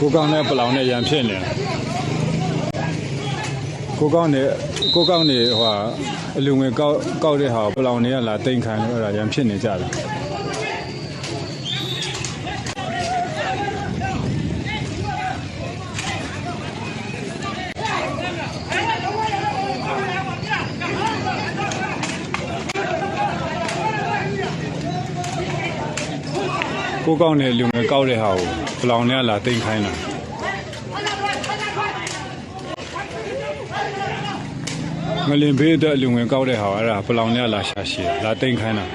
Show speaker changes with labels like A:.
A: ကိုကောင်းနဲ့ပလောင်နဲ့ရန်ဖြစ်နေတယ်ကိုကောင်းနဲ့ကိုကောင်းနေဟိုဟာအလူငွေကောက်ကောက်တဲ့ဟာကိုပလောင်တွေကလာတိန်ခံလို့အဲ့ဒါရန်ဖြစ်နေကြတယ် ကိုကောက်တဲ့လူငယ်ကောက်တဲ့ဟာကိုပလောင်နဲ့လာတင်ခိုင်းတာမလင်ဘေးအတွက်လူငယ်ကောက်တဲ့ဟာအဲ့ဒါပလောင်နဲ့လာရှာရှည်လာတင်ခိုင်းတာ